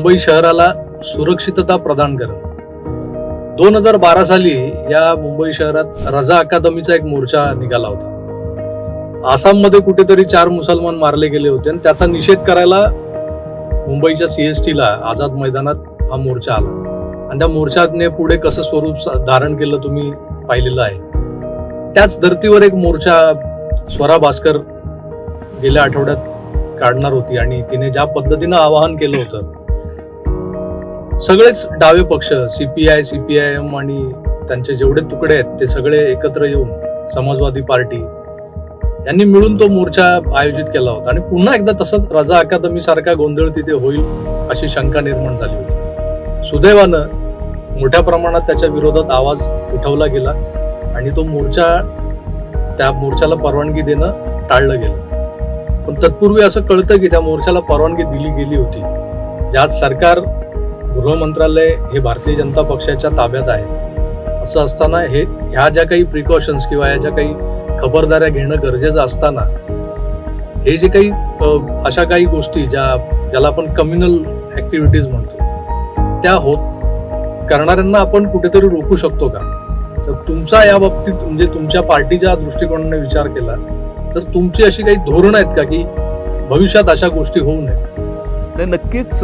मुंबई शहराला सुरक्षितता प्रदान करणं दोन हजार बारा साली या मुंबई शहरात रजा अकादमीचा एक मोर्चा निघाला होता. आसाममध्ये कुठेतरी चार मुसलमान मारले गेले होते आणि त्याचा निषेध करायला मुंबईच्या सीएसटीला आझाद मैदानात हा मोर्चा आला. आणि त्या मोर्चाने पुढे कसं स्वरूप धारण केलं तुम्ही पाहिलेलं आहे. त्याच धर्तीवर एक मोर्चा स्वरा भास्कर गेल्या आठवड्यात काढणार होती आणि तिने ज्या पद्धतीनं आवाहन केलं होतं सगळेच डावे पक्ष सीपीआय सीपीआयएम आणि त्यांचे जेवढे तुकडे आहेत ते सगळे एकत्र येऊन समाजवादी पार्टी यांनी मिळून तो मोर्चा आयोजित केला होता. आणि पुन्हा एकदा तसंच रजा अकादमी सारखा गोंधळ तिथे होईल अशी शंका निर्माण झाली होती. सुदैवानं मोठ्या प्रमाणात त्याच्या विरोधात आवाज उठवला गेला आणि तो मोर्चा त्या मोर्चाला परवानगी देणं टाळलं गेलं. पण तत्पूर्वी असं कळतं की त्या मोर्चाला परवानगी दिली गेली होती. ज्यात सरकार गृह मंत्रालय हे भारतीय जनता पक्षाच्या ताब्यात आहे. असं असताना हे ह्या ज्या काही प्रिकॉशन्स किंवा ह्या ज्या काही खबरदाऱ्या घेणं गरजेचं असताना हे जे काही अशा काही गोष्टी ज्या ज्याला आपण कम्युनल ऍक्टिव्हिटीज म्हणतो त्या होत करणाऱ्यांना आपण कुठेतरी रोखू शकतो का? तर तुमचा या बाबतीत म्हणजे तुमच्या पार्टीच्या दृष्टिकोनाने विचार केला तर तुमची अशी काही धोरणं आहेत का की भविष्यात अशा गोष्टी होऊ नयेत? नक्कीच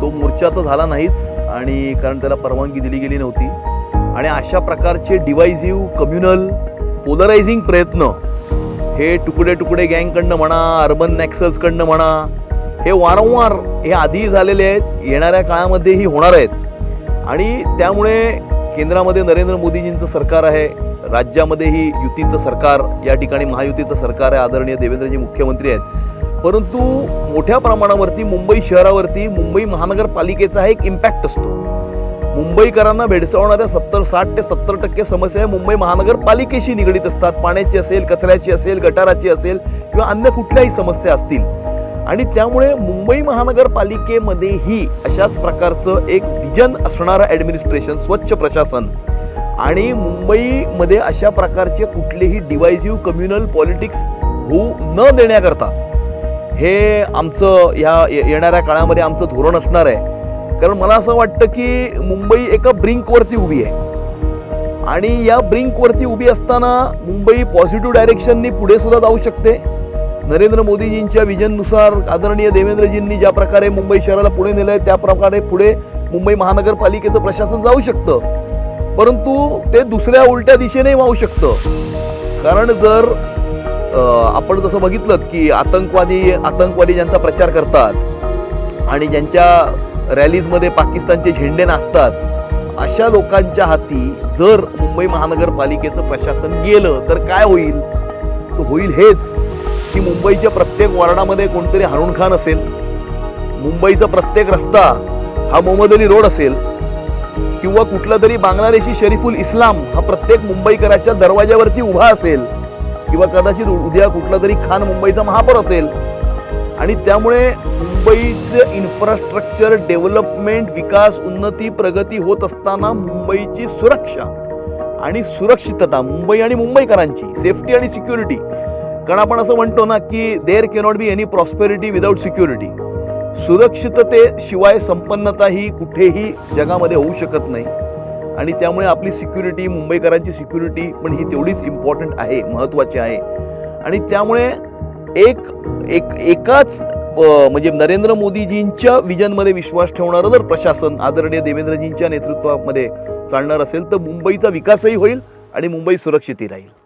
तो मोर्चा तर झाला नाहीच आणि कारण त्याला परवानगी दिली गेली नव्हती. आणि अशा प्रकारचे डिवायझिव्ह कम्युनल पोलरायझिंग प्रयत्न हे तुकडे तुकडे गँगकडनं म्हणा अर्बन नॅक्सल्सकडनं म्हणा हे वारंवार हे आधी झालेले आहेत येणाऱ्या काळामध्येही होणार आहेत. आणि त्यामुळे केंद्रामध्ये नरेंद्र मोदीजींचं सरकार आहे राज्यामध्येही युतीचं सरकार या ठिकाणी महायुतीचं सरकार आहे आदरणीय देवेंद्रजी मुख्यमंत्री आहेत. परंतु मोठ्या प्रमाणावरती मुंबई शहरावरती मुंबई महानगरपालिकेचा हा एक इम्पॅक्ट असतो. मुंबईकरांना भेडसावणाऱ्या सत्तर साठ ते सत्तर टक्के समस्या ह्या मुंबई महानगरपालिकेशी निगडीत असतात. पाण्याची असेल कचऱ्याची असेल गटाराची असेल किंवा अन्य कुठल्याही समस्या असतील. आणि त्यामुळे मुंबई महानगरपालिकेमध्येही अशाच प्रकारचं एक विजन असणारं ॲडमिनिस्ट्रेशन स्वच्छ प्रशासन आणि मुंबईमध्ये अशा प्रकारचे कुठलेही डिवायझिव्ह कम्युनल पॉलिटिक्स होऊ न देण्याकरता हे आमचं ह्या ये- येणाऱ्या काळामध्ये आमचं धोरण असणार आहे. कारण मला असं वाटतं की मुंबई एका ब्रिंकवरती उभी आहे. आणि या ब्रिंकवरती उभी असताना मुंबई पॉझिटिव्ह डायरेक्शननी पुढे सुद्धा जाऊ शकते. नरेंद्र मोदीजींच्या विजननुसार आदरणीय देवेंद्रजींनी ज्या प्रकारे मुंबई शहराला पुढे नेलं आहे त्या प्रकारे पुढे मुंबई महानगरपालिकेचं प्रशासन जाऊ शकतं. परंतु ते दुसऱ्या उलट्या दिशेने वाहू शकतं. कारण जर आपण जसं बघितलं की आतंकवादी आतंकवादी ज्यांचा प्रचार करतात आणि ज्यांच्या रॅलीजमध्ये पाकिस्तानचे झेंडे नाचतात अशा लोकांच्या हाती जर मुंबई महानगरपालिकेचं प्रशासन गेलं तर काय होईल? तर होईल हेच की मुंबईच्या प्रत्येक वॉर्डामध्ये कोणतरी हारून खान असेल. मुंबईचा प्रत्येक रस्ता हा मोहम्मद अली रोड असेल किंवा कुठला तरी बांगलादेशी शरीफुल इस्लाम हा प्रत्येक मुंबईकराच्या दरवाज्यावरती उभा असेल. किंवा कदाचित उद्या कुठला तरी खान मुंबईचा महापौर असेल. आणि त्यामुळे मुंबईचं इन्फ्रास्ट्रक्चर डेव्हलपमेंट विकास उन्नती प्रगती होत असताना मुंबईची सुरक्षा आणि सुरक्षितता मुंबई आणि मुंबईकरांची सेफ्टी आणि सिक्युरिटी कारण आपण असं म्हणतो ना की there cannot be any prosperity without security सुरक्षिततेशिवाय संपन्नता ही कुठेही जगामध्ये होऊ शकत नाही. आणि त्यामुळे आपली सिक्युरिटी मुंबईकरांची सिक्युरिटी पण ही तेवढीच इम्पॉर्टंट आहे महत्त्वाची आहे. आणि त्यामुळे एक एक एकाच म्हणजे नरेंद्र मोदीजींच्या विजनमध्ये विश्वास ठेवणारं जर प्रशासन आदरणीय देवेंद्रजींच्या नेतृत्वामध्ये चालणार असेल तर मुंबईचा विकासही होईल आणि मुंबई सुरक्षितही राहील.